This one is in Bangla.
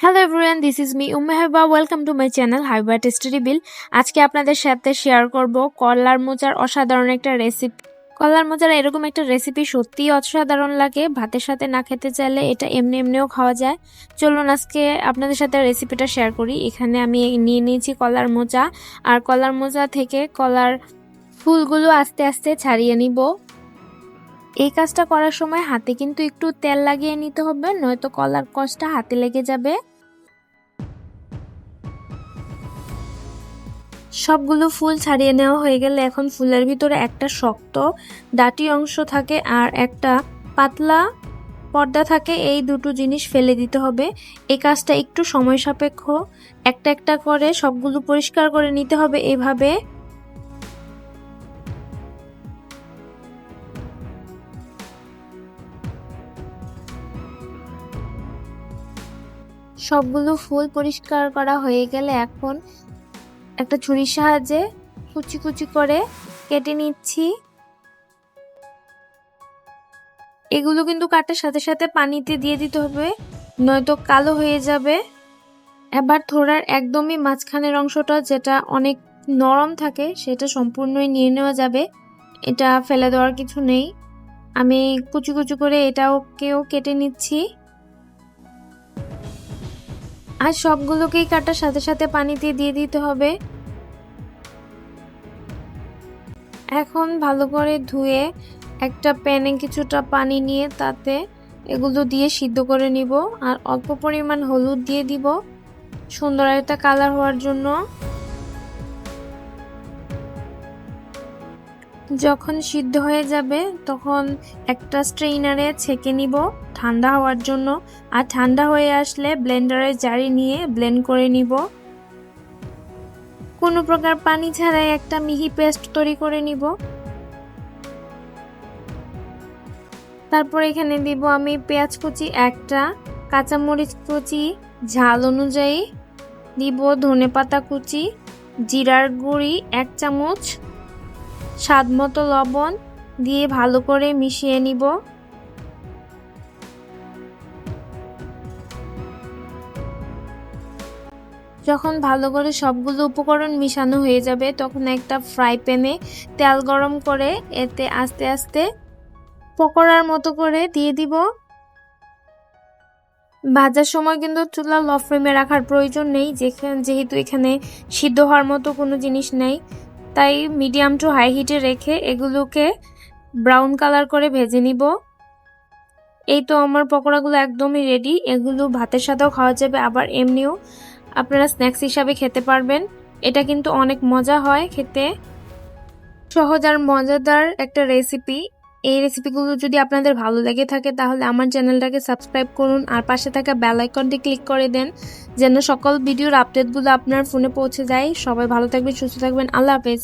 Hello everyone this is me Umme Haiba welcome to my channel Haiba টেস্টারি বিল আজকে আপনাদের সাথে শেয়ার করব কলার মোচার অসাধারণ একটা রেসিপি কলার মোচার এরকম একটা রেসিপি সত্যিই অসাধারণ লাগে। ভাতের সাথে না খেতে চাইলে এটা এমনি এমনিও খাওয়া যায়। চলুন আজকে আপনাদের সাথে রেসিপিটা শেয়ার করি। এখানে আমি নিয়ে নিয়েছি কলার মোচা। আর কলার মোচা থেকে কলার ফুলগুলো আস্তে আস্তে ছাড়িয়ে নিব। এই কাজটা করার সময় হাতে কিন্তু একটু তেল লাগিয়ে নিতে হবে, নয়তো কলার কষটা হাতে লেগে যাবে। সবগুলো ফুল ছাড়িয়ে নেওয়া হয়ে গেলে এখন ফুলের ভিতরে একটা শক্ত ডাটি অংশ থাকে আর একটা পাতলা পর্দা থাকে, এই দুটো জিনিস ফেলে দিতে হবে। এই কাজটা একটু সময় সাপেক্ষ, একটা একটা করে সবগুলো পরিষ্কার করে নিতে হবে, এভাবে সবগুলো ফুল পরিষ্কার করা হয়ে গেলে এখন একটা ছুরির সাহায্যে কুচি কুচি করে কেটে নিচ্ছি। এগুলো কিন্তু কাটার সাথে সাথে পানিতে দিয়ে দিতে হবে, নয়তো কালো হয়ে যাবে। এবার থোড়ার একদমই মাঝখানের অংশটা যেটা অনেক নরম থাকে, সেটা সম্পূর্ণই নিয়ে নেওয়া যাবে। এটা ফেলে দেওয়ার কিছু নেই। আমি কুচি কুচি করে এটাও কেউ কেটে নিচ্ছি। আর সবগুলোকেই কাটার সাথে সাথে পানিতে দিয়ে দিতে হবে। এখন ভালো করে ধুয়ে একটা প্যানে কিছুটা পানি নিয়ে তাতে এগুলো দিয়ে সিদ্ধ করে নিব। আর অল্প পরিমাণ হলুদ দিয়ে দিব। সুন্দর একটা কালার হওয়ার জন্য। যখন সিদ্ধ হয়ে যাবে, তখন একটা স্ট্রেইনারে ছেঁকে নিব ঠান্ডা হওয়ার জন্য। আর ঠান্ডা হয়ে আসলে ব্লেন্ডারে জারি নিয়ে ব্লেন্ড করে নিব। কোনো প্রকার পানি ছাড়াই একটা মিহি পেস্ট তৈরি করে নিব। তারপর এখানে দিব আমি পেঁয়াজ কুচি একটা, কাঁচামরিচ কুচি, ঝাল অনুযায়ী। দিব ধনে পাতা কুচি, জিরার গুঁড়ি এক চামচ। স্বাদ মতো লবণ দিয়ে ভালো করে মিশিয়ে নিব। যখন ভালো করে সবগুলো উপকরণ মিশানো হয়ে যাবে, তখন একটা ফ্রাই প্যানে তেল গরম করে এতে আস্তে আস্তে পকোড়ার মতো করে দিয়ে দিব। ভাজার সময় কিন্তু চুলা ল ফ্লেমে রাখার প্রয়োজন নেই, যেখানে যেহেতু এখানে সিদ্ধ হওয়ার মতো কোনো জিনিস নেই। তাই মিডিয়াম টু হাই হিটে রেখে এগুলোকে ব্রাউন কালার করে ভেজে নিব। এই তো আমার পকোড়াগুলো একদমই রেডি এগুলো ভাতের সাথেও খাওয়া যাবে, আবার এমনিও আপনারা স্ন্যাক্স হিসাবে খেতে পারবেন। এটা কিন্তু অনেক মজা হয় খেতে। সহজ আর মজাদার একটা রেসিপি এই রেসিপিগুলো যদি আপনাদের ভালো লেগে থাকে, তাহলে আমার চ্যানেলটাকে সাবস্ক্রাইব করুন আর পাশে থাকা বেল আইকনটি ক্লিক করে দেন, যেন সকল ভিডিওর আপডেটগুলো আপনার ফোনে পৌঁছে যায়। সবাই ভালো থাকবেন, সুস্থ থাকবেন। আল্লাহ হাফেজ।